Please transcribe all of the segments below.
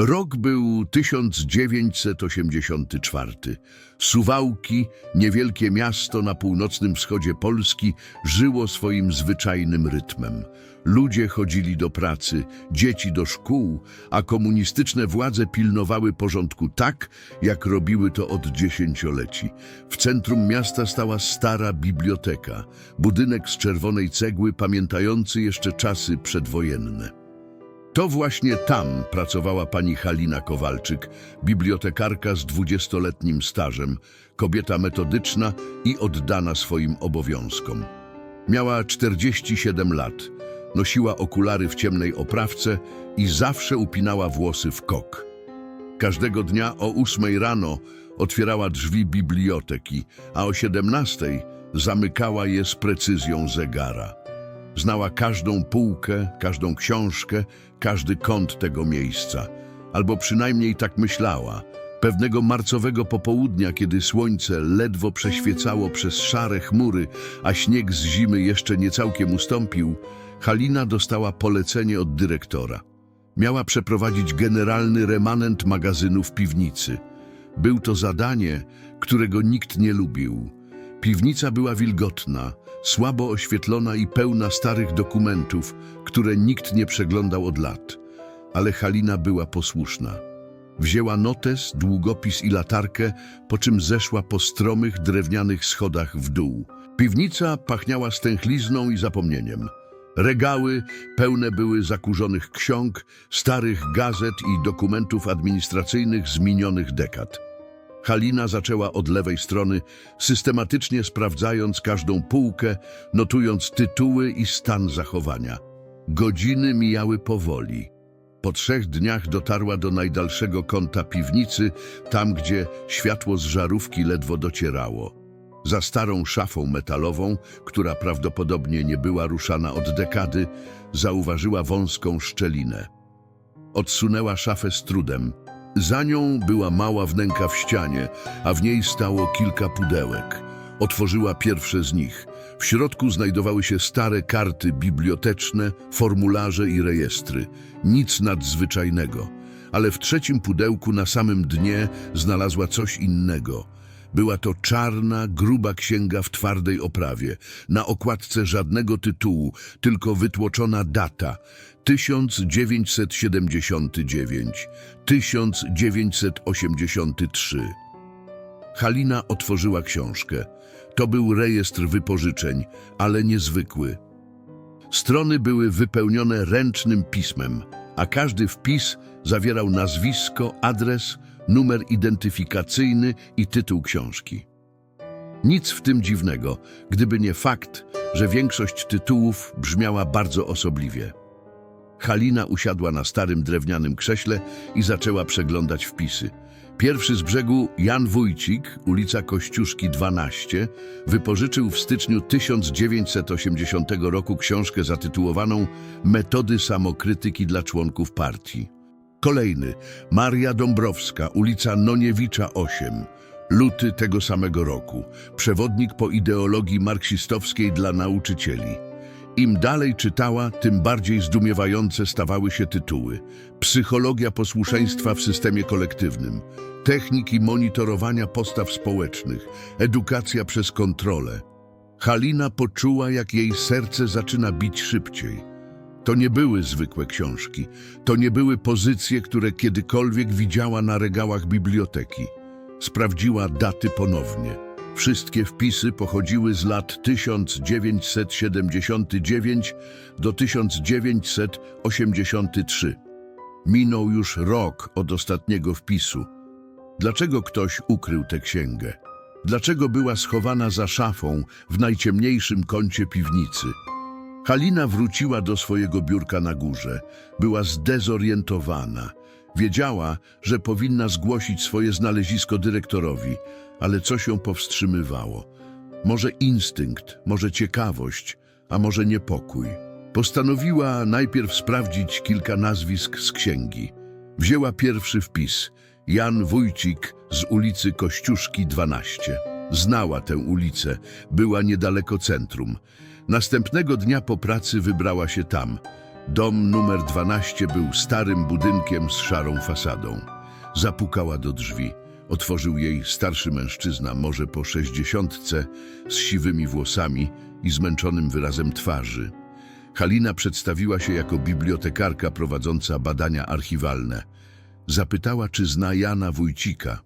Rok był 1984. Suwałki, niewielkie miasto na północnym wschodzie Polski, żyło swoim zwyczajnym rytmem. Ludzie chodzili do pracy, dzieci do szkół, a komunistyczne władze pilnowały porządku tak, jak robiły to od dziesięcioleci. W centrum miasta stała stara biblioteka, budynek z czerwonej cegły pamiętający jeszcze czasy przedwojenne. To właśnie tam pracowała pani Halina Kowalczyk, bibliotekarka z dwudziestoletnim stażem, kobieta metodyczna i oddana swoim obowiązkom. Miała 47 lat, nosiła okulary w ciemnej oprawce i zawsze upinała włosy w kok. Każdego dnia o ósmej rano otwierała drzwi biblioteki, a o siedemnastej zamykała je z precyzją zegara. Znała każdą półkę, każdą książkę, każdy kąt tego miejsca. Albo przynajmniej tak myślała. Pewnego marcowego popołudnia, kiedy słońce ledwo przeświecało przez szare chmury, a śnieg z zimy jeszcze nie całkiem ustąpił, Halina dostała polecenie od dyrektora. Miała przeprowadzić generalny remanent magazynu w piwnicy. Był to zadanie, którego nikt nie lubił. Piwnica była wilgotna, słabo oświetlona i pełna starych dokumentów, które nikt nie przeglądał od lat. Ale Halina była posłuszna. Wzięła notes, długopis i latarkę, po czym zeszła po stromych, drewnianych schodach w dół. Piwnica pachniała stęchlizną i zapomnieniem. Regały pełne były zakurzonych ksiąg, starych gazet i dokumentów administracyjnych z minionych dekad. Halina zaczęła od lewej strony, systematycznie sprawdzając każdą półkę, notując tytuły i stan zachowania. Godziny mijały powoli. Po trzech dniach dotarła do najdalszego kąta piwnicy, tam gdzie światło z żarówki ledwo docierało. Za starą szafą metalową, która prawdopodobnie nie była ruszana od dekady, zauważyła wąską szczelinę. Odsunęła szafę z trudem. Za nią była mała wnęka w ścianie, a w niej stało kilka pudełek. Otworzyła pierwsze z nich. W środku znajdowały się stare karty biblioteczne, formularze i rejestry. Nic nadzwyczajnego. Ale w trzecim pudełku na samym dnie znalazła coś innego. Była to czarna, gruba księga w twardej oprawie. Na okładce żadnego tytułu, tylko wytłoczona data 1979, 1983. Halina otworzyła książkę. To był rejestr wypożyczeń, ale niezwykły. Strony były wypełnione ręcznym pismem, a każdy wpis zawierał nazwisko, adres, numer identyfikacyjny i tytuł książki. Nic w tym dziwnego, gdyby nie fakt, że większość tytułów brzmiała bardzo osobliwie. Halina usiadła na starym drewnianym krześle i zaczęła przeglądać wpisy. Pierwszy z brzegu Jan Wójcik, ulica Kościuszki 12, wypożyczył w styczniu 1980 roku książkę zatytułowaną Metody samokrytyki dla członków partii. Kolejny Maria Dąbrowska, ulica Noniewicza 8, luty tego samego roku. Przewodnik po ideologii marksistowskiej dla nauczycieli. Im dalej czytała, tym bardziej zdumiewające stawały się tytuły. Psychologia posłuszeństwa w systemie kolektywnym, techniki monitorowania postaw społecznych, edukacja przez kontrolę. Halina poczuła, jak jej serce zaczyna bić szybciej. To nie były zwykłe książki, to nie były pozycje, które kiedykolwiek widziała na regałach biblioteki. Sprawdziła daty ponownie. Wszystkie wpisy pochodziły z lat 1979 do 1983. Minął już rok od ostatniego wpisu. Dlaczego ktoś ukrył tę księgę? Dlaczego była schowana za szafą w najciemniejszym kącie piwnicy? Halina wróciła do swojego biurka na górze. Była zdezorientowana. Wiedziała, że powinna zgłosić swoje znalezisko dyrektorowi, ale coś ją powstrzymywało. Może instynkt, może ciekawość, a może niepokój. Postanowiła najpierw sprawdzić kilka nazwisk z księgi. Wzięła pierwszy wpis. Jan Wójcik z ulicy Kościuszki 12. Znała tę ulicę, była niedaleko centrum. Następnego dnia po pracy wybrała się tam. Dom numer 12 był starym budynkiem z szarą fasadą. Zapukała do drzwi. Otworzył jej starszy mężczyzna, może po sześćdziesiątce, z siwymi włosami i zmęczonym wyrazem twarzy. Halina przedstawiła się jako bibliotekarka prowadząca badania archiwalne. Zapytała, czy zna Jana Wójcika.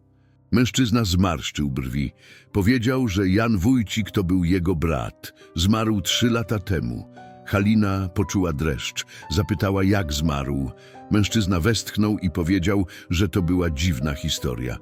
Mężczyzna zmarszczył brwi. Powiedział, że Jan Wójcik to był jego brat. Zmarł trzy lata temu. Halina poczuła dreszcz. Zapytała, jak zmarł. Mężczyzna westchnął i powiedział, że to była dziwna historia.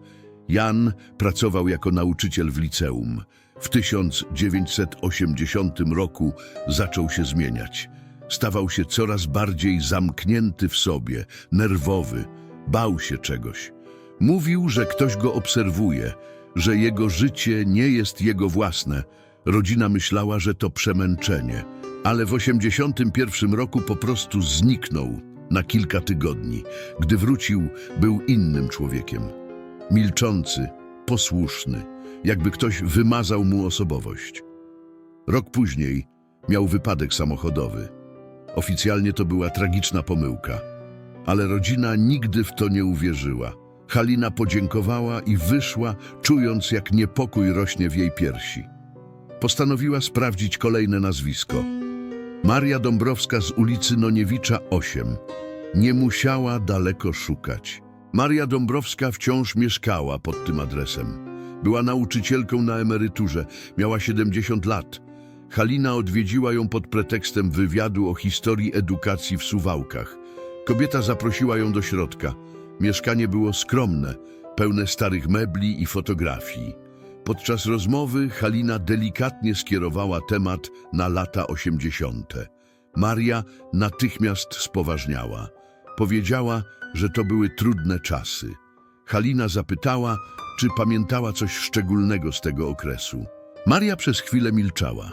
Jan pracował jako nauczyciel w liceum. W 1980 roku zaczął się zmieniać. Stawał się coraz bardziej zamknięty w sobie, nerwowy, bał się czegoś. Mówił, że ktoś go obserwuje, że jego życie nie jest jego własne. Rodzina myślała, że to przemęczenie, ale w 81 roku po prostu zniknął na kilka tygodni. Gdy wrócił, był innym człowiekiem. Milczący, posłuszny, jakby ktoś wymazał mu osobowość. Rok później miał wypadek samochodowy. Oficjalnie to była tragiczna pomyłka, ale rodzina nigdy w to nie uwierzyła. Halina podziękowała i wyszła, czując jak niepokój rośnie w jej piersi. Postanowiła sprawdzić kolejne nazwisko. Maria Dąbrowska z ulicy Noniewicza 8. Nie musiała daleko szukać. Maria Dąbrowska wciąż mieszkała pod tym adresem. Była nauczycielką na emeryturze, miała 70 lat. Halina odwiedziła ją pod pretekstem wywiadu o historii edukacji w Suwałkach. Kobieta zaprosiła ją do środka. Mieszkanie było skromne, pełne starych mebli i fotografii. Podczas rozmowy Halina delikatnie skierowała temat na lata 80. Maria natychmiast spoważniała. Powiedziała, że to były trudne czasy. Halina zapytała, czy pamiętała coś szczególnego z tego okresu. Maria przez chwilę milczała.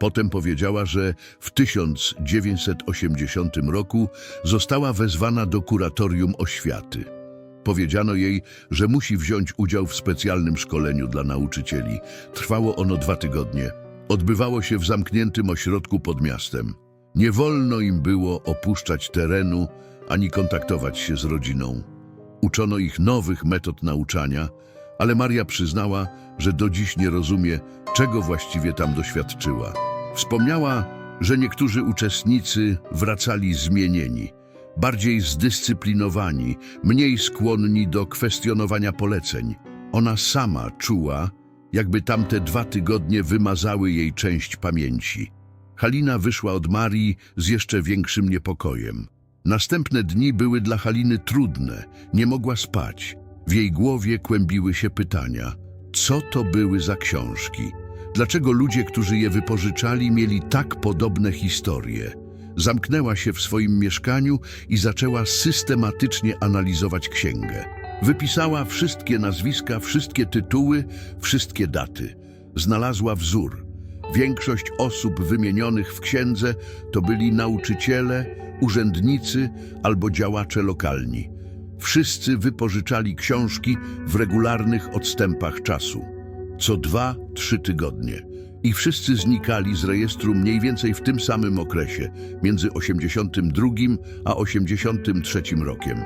Potem powiedziała, że w 1980 roku została wezwana do kuratorium oświaty. Powiedziano jej, że musi wziąć udział w specjalnym szkoleniu dla nauczycieli. Trwało ono dwa tygodnie. Odbywało się w zamkniętym ośrodku pod miastem. Nie wolno im było opuszczać terenu ani kontaktować się z rodziną. Uczono ich nowych metod nauczania, ale Maria przyznała, że do dziś nie rozumie, czego właściwie tam doświadczyła. Wspomniała, że niektórzy uczestnicy wracali zmienieni, bardziej zdyscyplinowani, mniej skłonni do kwestionowania poleceń. Ona sama czuła, jakby tamte dwa tygodnie wymazały jej część pamięci. Halina wyszła od Marii z jeszcze większym niepokojem. Następne dni były dla Haliny trudne, nie mogła spać. W jej głowie kłębiły się pytania. Co to były za książki? Dlaczego ludzie, którzy je wypożyczali, mieli tak podobne historie? Zamknęła się w swoim mieszkaniu i zaczęła systematycznie analizować księgę. Wypisała wszystkie nazwiska, wszystkie tytuły, wszystkie daty. Znalazła wzór. Większość osób wymienionych w księdze to byli nauczyciele, urzędnicy albo działacze lokalni. Wszyscy wypożyczali książki w regularnych odstępach czasu, co dwa, trzy tygodnie. I wszyscy znikali z rejestru mniej więcej w tym samym okresie, między 82 a 83 rokiem.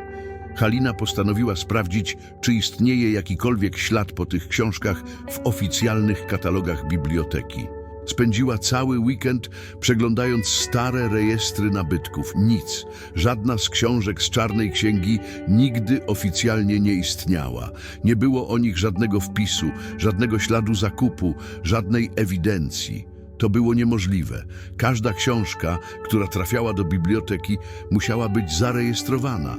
Halina postanowiła sprawdzić, czy istnieje jakikolwiek ślad po tych książkach w oficjalnych katalogach biblioteki. Spędziła cały weekend przeglądając stare rejestry nabytków. Nic, żadna z książek z czarnej księgi nigdy oficjalnie nie istniała. Nie było o nich żadnego wpisu, żadnego śladu zakupu, żadnej ewidencji. To było niemożliwe. Każda książka, która trafiała do biblioteki, musiała być zarejestrowana.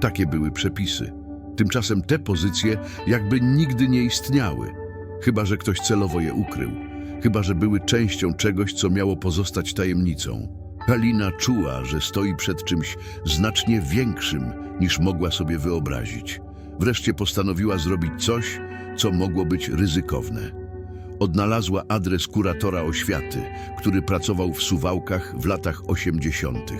Takie były przepisy. Tymczasem te pozycje jakby nigdy nie istniały, chyba że ktoś celowo je ukrył chyba że były częścią czegoś, co miało pozostać tajemnicą. Halina czuła, że stoi przed czymś znacznie większym niż mogła sobie wyobrazić. Wreszcie postanowiła zrobić coś, co mogło być ryzykowne. Odnalazła adres kuratora oświaty, który pracował w Suwałkach w latach 80.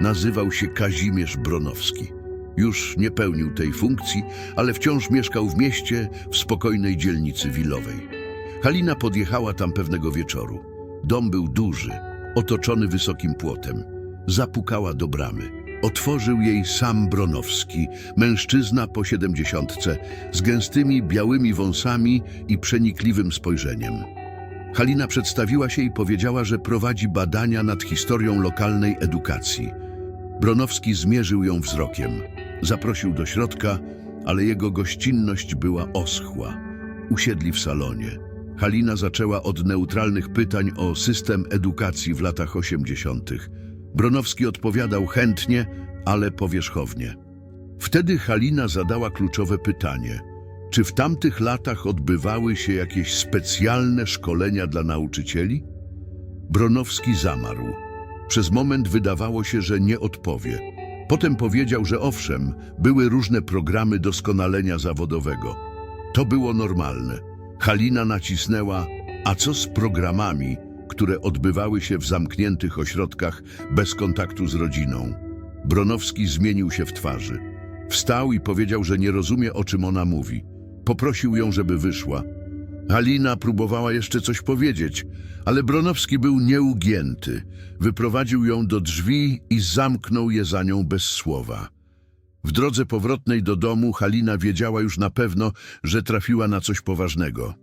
Nazywał się Kazimierz Bronowski. Już nie pełnił tej funkcji, ale wciąż mieszkał w mieście, w spokojnej dzielnicy wilowej. Halina podjechała tam pewnego wieczoru. Dom był duży, otoczony wysokim płotem. zapukała do bramy. Otworzył jej sam Bronowski, mężczyzna po siedemdziesiątce, z gęstymi białymi wąsami i przenikliwym spojrzeniem. Halina przedstawiła się i powiedziała, że prowadzi badania nad historią lokalnej edukacji. Bronowski zmierzył ją wzrokiem. Zaprosił do środka, ale jego gościnność była oschła. Usiedli w salonie. Halina zaczęła od neutralnych pytań o system edukacji w latach 80. Bronowski odpowiadał chętnie, ale powierzchownie. Wtedy Halina zadała kluczowe pytanie. Czy w tamtych latach odbywały się jakieś specjalne szkolenia dla nauczycieli? Bronowski zamarł. Przez moment wydawało się, że nie odpowie. Potem powiedział, że owszem, były różne programy doskonalenia zawodowego. To było normalne. Halina nacisnęła, a co z programami, które odbywały się w zamkniętych ośrodkach bez kontaktu z rodziną? Bronowski zmienił się w twarzy. Wstał i powiedział, że nie rozumie, o czym ona mówi. Poprosił ją, żeby wyszła. Halina próbowała jeszcze coś powiedzieć, ale Bronowski był nieugięty. Wyprowadził ją do drzwi i zamknął je za nią bez słowa. W drodze powrotnej do domu Halina wiedziała już na pewno, że trafiła na coś poważnego.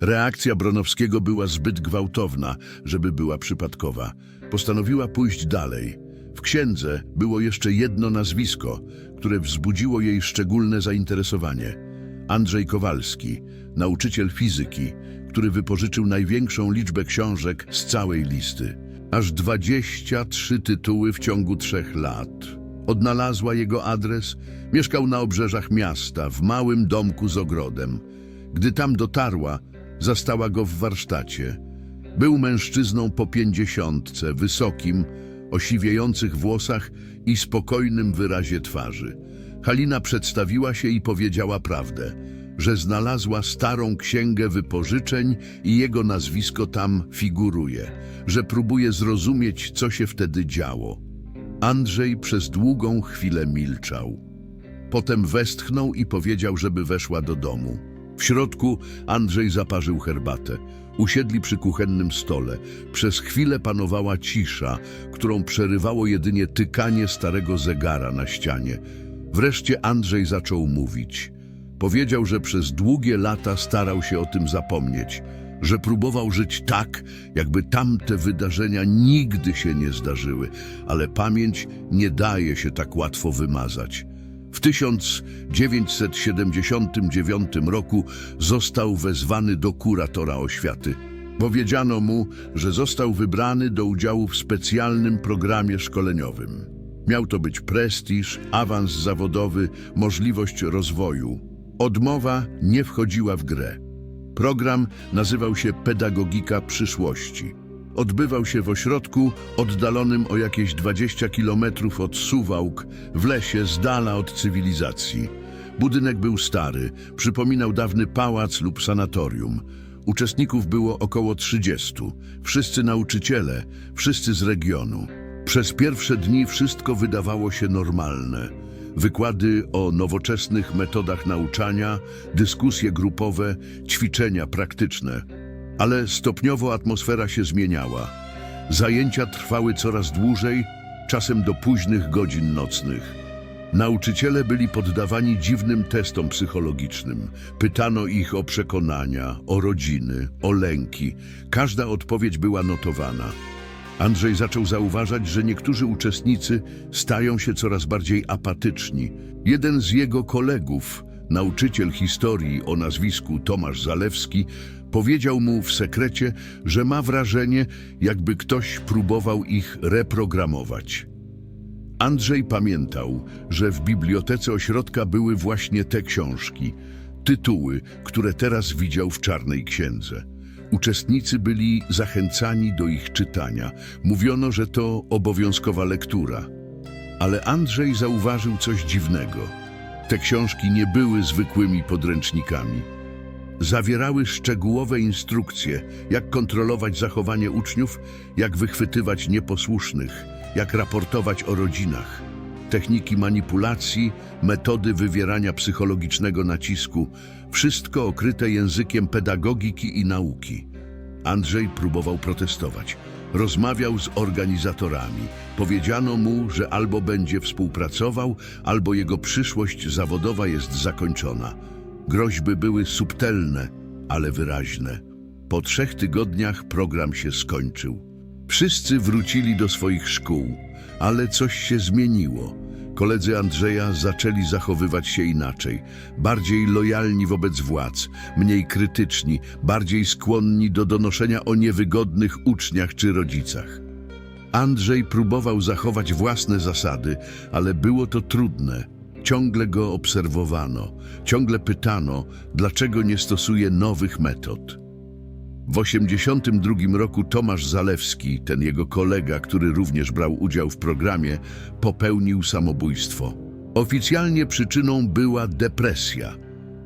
Reakcja Bronowskiego była zbyt gwałtowna, żeby była przypadkowa. Postanowiła pójść dalej. W księdze było jeszcze jedno nazwisko, które wzbudziło jej szczególne zainteresowanie. Andrzej Kowalski, nauczyciel fizyki, który wypożyczył największą liczbę książek z całej listy. Aż 23 tytuły w ciągu trzech lat. Odnalazła jego adres, mieszkał na obrzeżach miasta, w małym domku z ogrodem. Gdy tam dotarła, zastała go w warsztacie. Był mężczyzną po pięćdziesiątce, wysokim, o siwiejących włosach i spokojnym wyrazie twarzy. Halina przedstawiła się i powiedziała prawdę, że znalazła starą księgę wypożyczeń i jego nazwisko tam figuruje, że próbuje zrozumieć, co się wtedy działo. Andrzej przez długą chwilę milczał. Potem westchnął i powiedział, żeby weszła do domu. W środku Andrzej zaparzył herbatę. Usiedli przy kuchennym stole. Przez chwilę panowała cisza, którą przerywało jedynie tykanie starego zegara na ścianie. Wreszcie Andrzej zaczął mówić. Powiedział, że przez długie lata starał się o tym zapomnieć, że próbował żyć tak, jakby tamte wydarzenia nigdy się nie zdarzyły, ale pamięć nie daje się tak łatwo wymazać. W 1979 roku został wezwany do kuratora oświaty. Powiedziano mu, że został wybrany do udziału w specjalnym programie szkoleniowym. Miał to być prestiż, awans zawodowy, możliwość rozwoju. Odmowa nie wchodziła w grę. Program nazywał się Pedagogika Przyszłości. Odbywał się w ośrodku oddalonym o jakieś 20 kilometrów od Suwałk, w lesie z dala od cywilizacji. Budynek był stary, przypominał dawny pałac lub sanatorium. Uczestników było około 30, wszyscy nauczyciele, wszyscy z regionu. Przez pierwsze dni wszystko wydawało się normalne. Wykłady o nowoczesnych metodach nauczania, dyskusje grupowe, ćwiczenia praktyczne. Ale stopniowo atmosfera się zmieniała. Zajęcia trwały coraz dłużej, czasem do późnych godzin nocnych. Nauczyciele byli poddawani dziwnym testom psychologicznym. Pytano ich o przekonania, o rodziny, o lęki. Każda odpowiedź była notowana. Andrzej zaczął zauważać, że niektórzy uczestnicy stają się coraz bardziej apatyczni. Jeden z jego kolegów, nauczyciel historii o nazwisku Tomasz Zalewski, powiedział mu w sekrecie, że ma wrażenie, jakby ktoś próbował ich reprogramować. Andrzej pamiętał, że w bibliotece ośrodka były właśnie te książki, tytuły, które teraz widział w czarnej księdze. Uczestnicy byli zachęcani do ich czytania. Mówiono, że to obowiązkowa lektura. Ale Andrzej zauważył coś dziwnego. Te książki nie były zwykłymi podręcznikami. Zawierały szczegółowe instrukcje, jak kontrolować zachowanie uczniów, jak wychwytywać nieposłusznych, jak raportować o rodzinach. Techniki manipulacji, metody wywierania psychologicznego nacisku, wszystko okryte językiem pedagogiki i nauki. Andrzej próbował protestować. Rozmawiał z organizatorami. Powiedziano mu, że albo będzie współpracował, albo jego przyszłość zawodowa jest zakończona. Groźby były subtelne, ale wyraźne. Po trzech tygodniach program się skończył. Wszyscy wrócili do swoich szkół, ale coś się zmieniło. Koledzy Andrzeja zaczęli zachowywać się inaczej, bardziej lojalni wobec władz, mniej krytyczni, bardziej skłonni do donoszenia o niewygodnych uczniach czy rodzicach. Andrzej próbował zachować własne zasady, ale było to trudne. Ciągle go obserwowano, ciągle pytano, dlaczego nie stosuje nowych metod. W 1982 roku Tomasz Zalewski, ten jego kolega, który również brał udział w programie, popełnił samobójstwo. Oficjalnie przyczyną była depresja,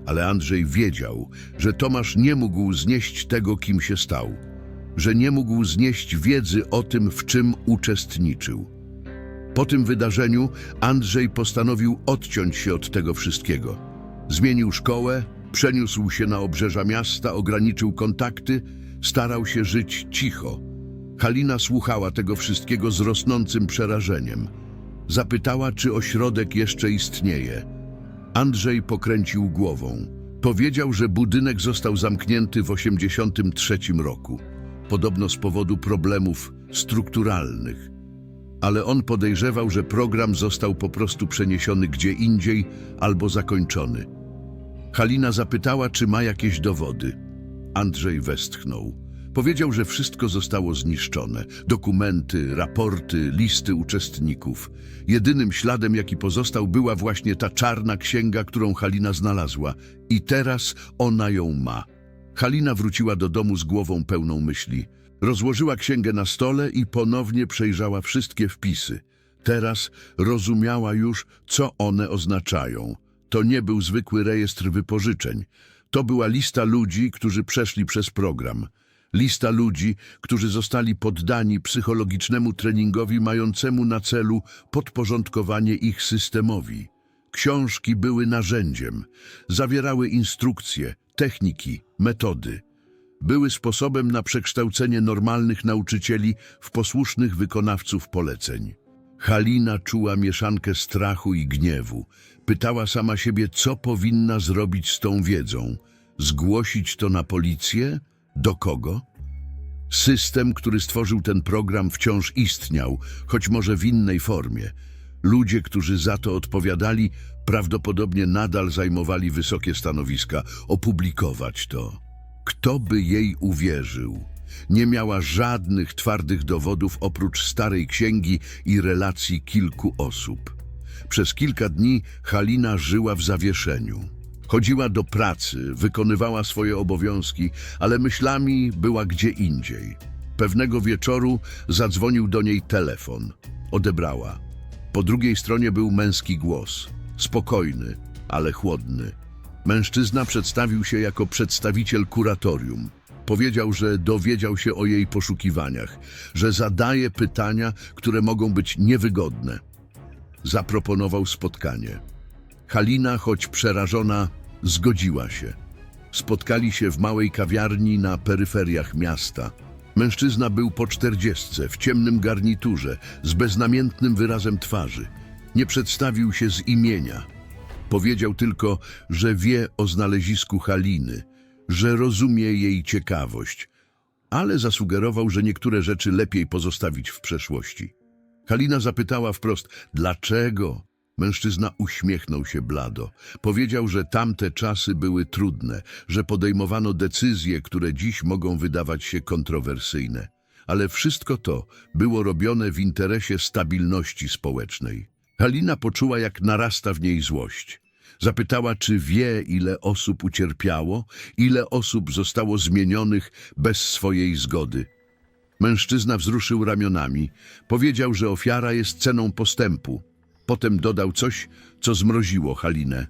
ale Andrzej wiedział, że Tomasz nie mógł znieść tego, kim się stał, że nie mógł znieść wiedzy o tym, w czym uczestniczył. Po tym wydarzeniu Andrzej postanowił odciąć się od tego wszystkiego. Zmienił szkołę, przeniósł się na obrzeża miasta, ograniczył kontakty, starał się żyć cicho. Halina słuchała tego wszystkiego z rosnącym przerażeniem. Zapytała, czy ośrodek jeszcze istnieje. Andrzej pokręcił głową. Powiedział, że budynek został zamknięty w 1983 roku, podobno z powodu problemów strukturalnych ale on podejrzewał, że program został po prostu przeniesiony gdzie indziej albo zakończony. Halina zapytała, czy ma jakieś dowody. Andrzej westchnął. Powiedział, że wszystko zostało zniszczone. Dokumenty, raporty, listy uczestników. Jedynym śladem, jaki pozostał, była właśnie ta czarna księga, którą Halina znalazła. I teraz ona ją ma. Halina wróciła do domu z głową pełną myśli. Rozłożyła księgę na stole i ponownie przejrzała wszystkie wpisy. Teraz rozumiała już, co one oznaczają. To nie był zwykły rejestr wypożyczeń. To była lista ludzi, którzy przeszli przez program. Lista ludzi, którzy zostali poddani psychologicznemu treningowi mającemu na celu podporządkowanie ich systemowi. Książki były narzędziem, zawierały instrukcje, techniki, metody. Były sposobem na przekształcenie normalnych nauczycieli w posłusznych wykonawców poleceń. Halina czuła mieszankę strachu i gniewu. Pytała sama siebie, co powinna zrobić z tą wiedzą. Zgłosić to na policję? Do kogo? System, który stworzył ten program, wciąż istniał, choć może w innej formie. Ludzie, którzy za to odpowiadali, prawdopodobnie nadal zajmowali wysokie stanowiska. Opublikować to. Kto by jej uwierzył? Nie miała żadnych twardych dowodów oprócz starej księgi i relacji kilku osób. Przez kilka dni Halina żyła w zawieszeniu. Chodziła do pracy, wykonywała swoje obowiązki, ale myślami była gdzie indziej. Pewnego wieczoru zadzwonił do niej telefon. Odebrała. Po drugiej stronie był męski głos. Spokojny, ale chłodny. Mężczyzna przedstawił się jako przedstawiciel kuratorium. Powiedział, że dowiedział się o jej poszukiwaniach, że zadaje pytania, które mogą być niewygodne. Zaproponował spotkanie. Halina, choć przerażona, zgodziła się. Spotkali się w małej kawiarni na peryferiach miasta. Mężczyzna był po czterdziestce, w ciemnym garniturze, z beznamiętnym wyrazem twarzy. Nie przedstawił się z imienia. Powiedział tylko, że wie o znalezisku Haliny, że rozumie jej ciekawość, ale zasugerował, że niektóre rzeczy lepiej pozostawić w przeszłości. Halina zapytała wprost, dlaczego? Mężczyzna uśmiechnął się blado. Powiedział, że tamte czasy były trudne, że podejmowano decyzje, które dziś mogą wydawać się kontrowersyjne. Ale wszystko to było robione w interesie stabilności społecznej. Halina poczuła, jak narasta w niej złość. Zapytała, czy wie, ile osób ucierpiało, ile osób zostało zmienionych bez swojej zgody. Mężczyzna wzruszył ramionami. Powiedział, że ofiara jest ceną postępu. Potem dodał coś, co zmroziło Halinę.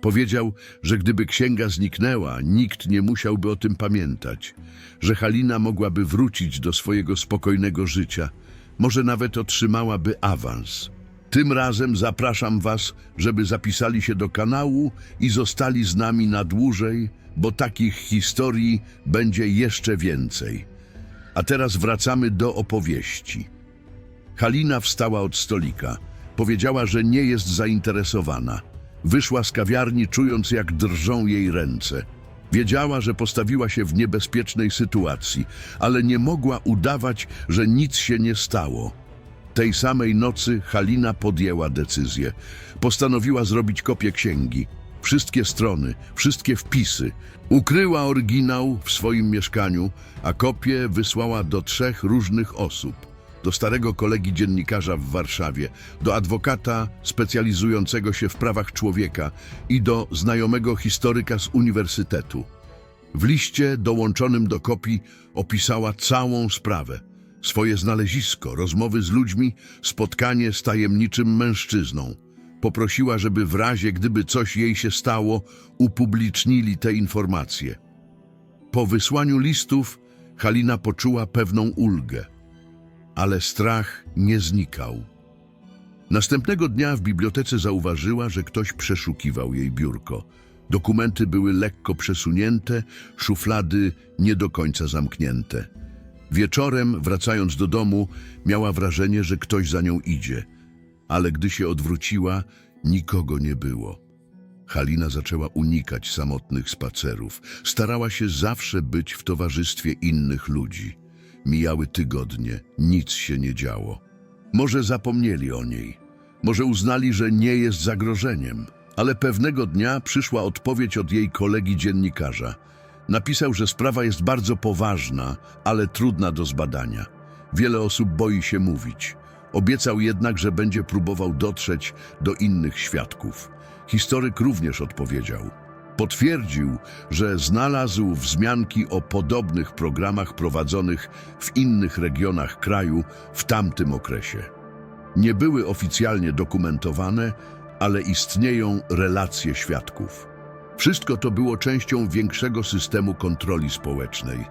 Powiedział, że gdyby księga zniknęła, nikt nie musiałby o tym pamiętać, że Halina mogłaby wrócić do swojego spokojnego życia, może nawet otrzymałaby awans. Tym razem zapraszam Was, żeby zapisali się do kanału i zostali z nami na dłużej, bo takich historii będzie jeszcze więcej. A teraz wracamy do opowieści. Halina wstała od stolika. Powiedziała, że nie jest zainteresowana. Wyszła z kawiarni, czując jak drżą jej ręce. Wiedziała, że postawiła się w niebezpiecznej sytuacji, ale nie mogła udawać, że nic się nie stało. Tej samej nocy Halina podjęła decyzję. Postanowiła zrobić kopię księgi. Wszystkie strony, wszystkie wpisy. Ukryła oryginał w swoim mieszkaniu, a kopię wysłała do trzech różnych osób. Do starego kolegi dziennikarza w Warszawie, do adwokata specjalizującego się w prawach człowieka i do znajomego historyka z uniwersytetu. W liście dołączonym do kopii opisała całą sprawę. Swoje znalezisko, rozmowy z ludźmi, spotkanie z tajemniczym mężczyzną. Poprosiła, żeby w razie, gdyby coś jej się stało, upublicznili te informacje. Po wysłaniu listów Halina poczuła pewną ulgę, ale strach nie znikał. Następnego dnia w bibliotece zauważyła, że ktoś przeszukiwał jej biurko. Dokumenty były lekko przesunięte, szuflady nie do końca zamknięte. Wieczorem, wracając do domu, miała wrażenie, że ktoś za nią idzie, ale gdy się odwróciła, nikogo nie było. Halina zaczęła unikać samotnych spacerów. Starała się zawsze być w towarzystwie innych ludzi. Mijały tygodnie, nic się nie działo. Może zapomnieli o niej, może uznali, że nie jest zagrożeniem, ale pewnego dnia przyszła odpowiedź od jej kolegi dziennikarza. Napisał, że sprawa jest bardzo poważna, ale trudna do zbadania. Wiele osób boi się mówić. Obiecał jednak, że będzie próbował dotrzeć do innych świadków. Historyk również odpowiedział. Potwierdził, że znalazł wzmianki o podobnych programach prowadzonych w innych regionach kraju w tamtym okresie. Nie były oficjalnie dokumentowane, ale istnieją relacje świadków. Wszystko to było częścią większego systemu kontroli społecznej.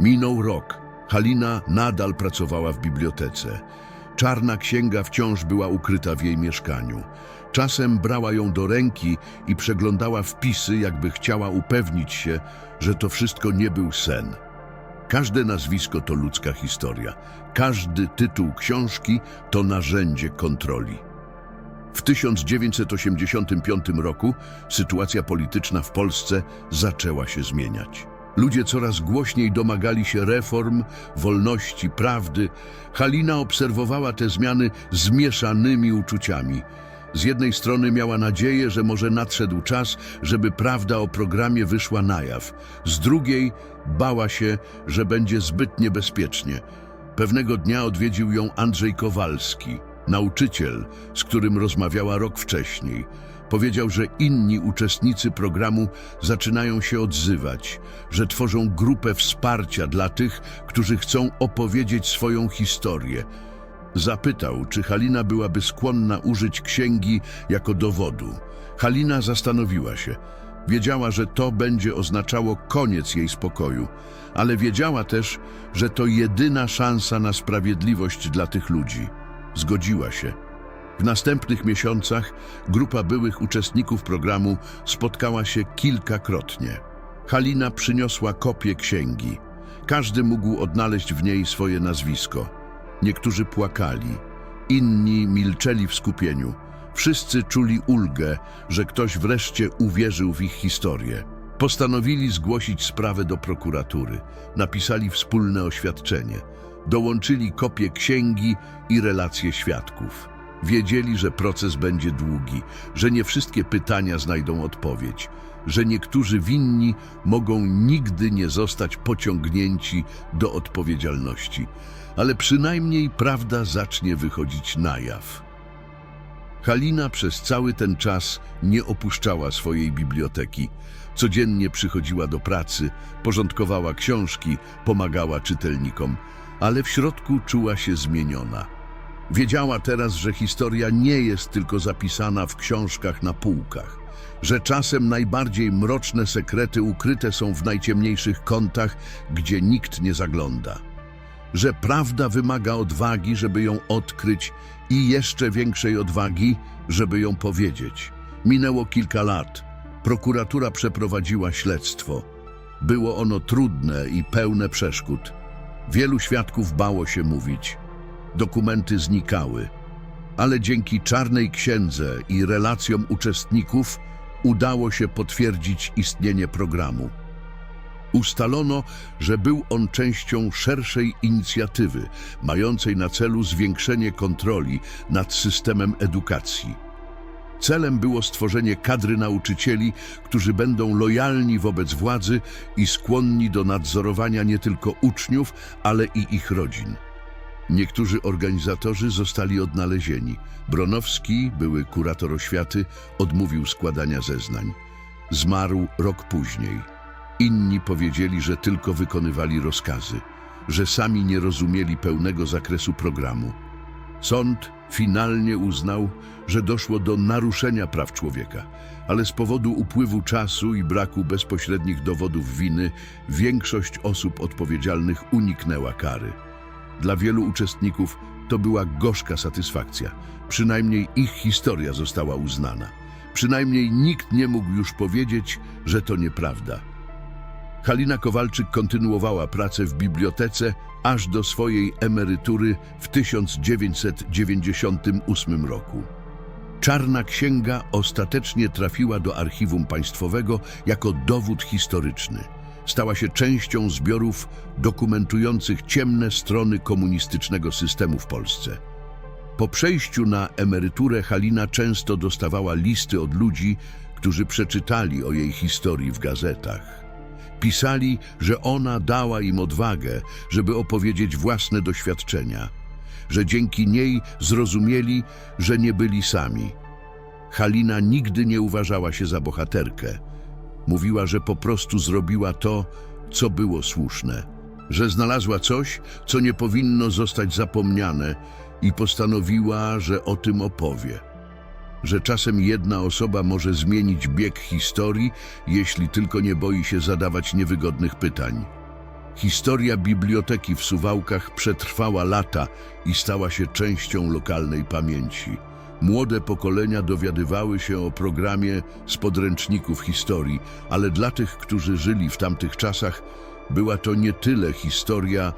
Minął rok. Halina nadal pracowała w bibliotece. Czarna księga wciąż była ukryta w jej mieszkaniu. Czasem brała ją do ręki i przeglądała wpisy, jakby chciała upewnić się, że to wszystko nie był sen. Każde nazwisko to ludzka historia. Każdy tytuł książki to narzędzie kontroli. W 1985 roku sytuacja polityczna w Polsce zaczęła się zmieniać. Ludzie coraz głośniej domagali się reform, wolności, prawdy. Halina obserwowała te zmiany z mieszanymi uczuciami. Z jednej strony miała nadzieję, że może nadszedł czas, żeby prawda o programie wyszła na jaw. Z drugiej bała się, że będzie zbyt niebezpiecznie. Pewnego dnia odwiedził ją Andrzej Kowalski, nauczyciel, z którym rozmawiała rok wcześniej. Powiedział, że inni uczestnicy programu zaczynają się odzywać, że tworzą grupę wsparcia dla tych, którzy chcą opowiedzieć swoją historię. Zapytał, czy Halina byłaby skłonna użyć księgi jako dowodu. Halina zastanowiła się. Wiedziała, że to będzie oznaczało koniec jej spokoju, ale wiedziała też, że to jedyna szansa na sprawiedliwość dla tych ludzi. Zgodziła się. W następnych miesiącach grupa byłych uczestników programu spotkała się kilkakrotnie. Halina przyniosła kopię księgi. Każdy mógł odnaleźć w niej swoje nazwisko. Niektórzy płakali, inni milczeli w skupieniu. Wszyscy czuli ulgę, że ktoś wreszcie uwierzył w ich historię. Postanowili zgłosić sprawę do prokuratury. Napisali wspólne oświadczenie. Dołączyli kopię księgi i relacje świadków. Wiedzieli, że proces będzie długi, że nie wszystkie pytania znajdą odpowiedź, że niektórzy winni mogą nigdy nie zostać pociągnięci do odpowiedzialności, ale przynajmniej prawda zacznie wychodzić na jaw. Halina przez cały ten czas nie opuszczała swojej biblioteki. Codziennie przychodziła do pracy, porządkowała książki, pomagała czytelnikom, ale w środku czuła się zmieniona. Wiedziała teraz, że historia nie jest tylko zapisana w książkach na półkach, że czasem najbardziej mroczne sekrety ukryte są w najciemniejszych kątach, gdzie nikt nie zagląda. Że prawda wymaga odwagi, żeby ją odkryć i jeszcze większej odwagi, żeby ją powiedzieć. Minęło kilka lat. Prokuratura przeprowadziła śledztwo. Było ono trudne i pełne przeszkód. Wielu świadków bało się mówić. Dokumenty znikały. Ale dzięki czarnej księdze i relacjom uczestników udało się potwierdzić istnienie programu. Ustalono, że był on częścią szerszej inicjatywy mającej na celu zwiększenie kontroli nad systemem edukacji. Celem było stworzenie kadry nauczycieli, którzy będą lojalni wobec władzy i skłonni do nadzorowania nie tylko uczniów, ale i ich rodzin. Niektórzy organizatorzy zostali odnalezieni. Bronowski, były kurator oświaty, odmówił składania zeznań. Zmarł rok później. Inni powiedzieli, że tylko wykonywali rozkazy, że sami nie rozumieli pełnego zakresu programu. Sąd finalnie uznał, że doszło do naruszenia praw człowieka, ale z powodu upływu czasu i braku bezpośrednich dowodów winy większość osób odpowiedzialnych uniknęła kary. Dla wielu uczestników to była gorzka satysfakcja. Przynajmniej ich historia została uznana. Przynajmniej nikt nie mógł już powiedzieć, że to nieprawda. Halina Kowalczyk kontynuowała pracę w bibliotece aż do swojej emerytury w 1998 roku. Czarna Księga ostatecznie trafiła do Archiwum Państwowego jako dowód historyczny. Stała się częścią zbiorów dokumentujących ciemne strony komunistycznego systemu w Polsce. Po przejściu na emeryturę Halina często dostawała listy od ludzi, którzy przeczytali o jej historii w gazetach. Pisali, że ona dała im odwagę, żeby opowiedzieć własne doświadczenia, że dzięki niej zrozumieli, że nie byli sami. Halina nigdy nie uważała się za bohaterkę. Mówiła, że po prostu zrobiła to, co było słuszne, że znalazła coś, co nie powinno zostać zapomniane i postanowiła, że o tym opowie że czasem jedna osoba może zmienić bieg historii, jeśli tylko nie boi się zadawać niewygodnych pytań. Historia biblioteki w Suwałkach przetrwała lata i stała się częścią lokalnej pamięci. Młode pokolenia dowiadywały się o programie z podręczników historii, ale dla tych, którzy żyli w tamtych czasach, była to nie tyle historia,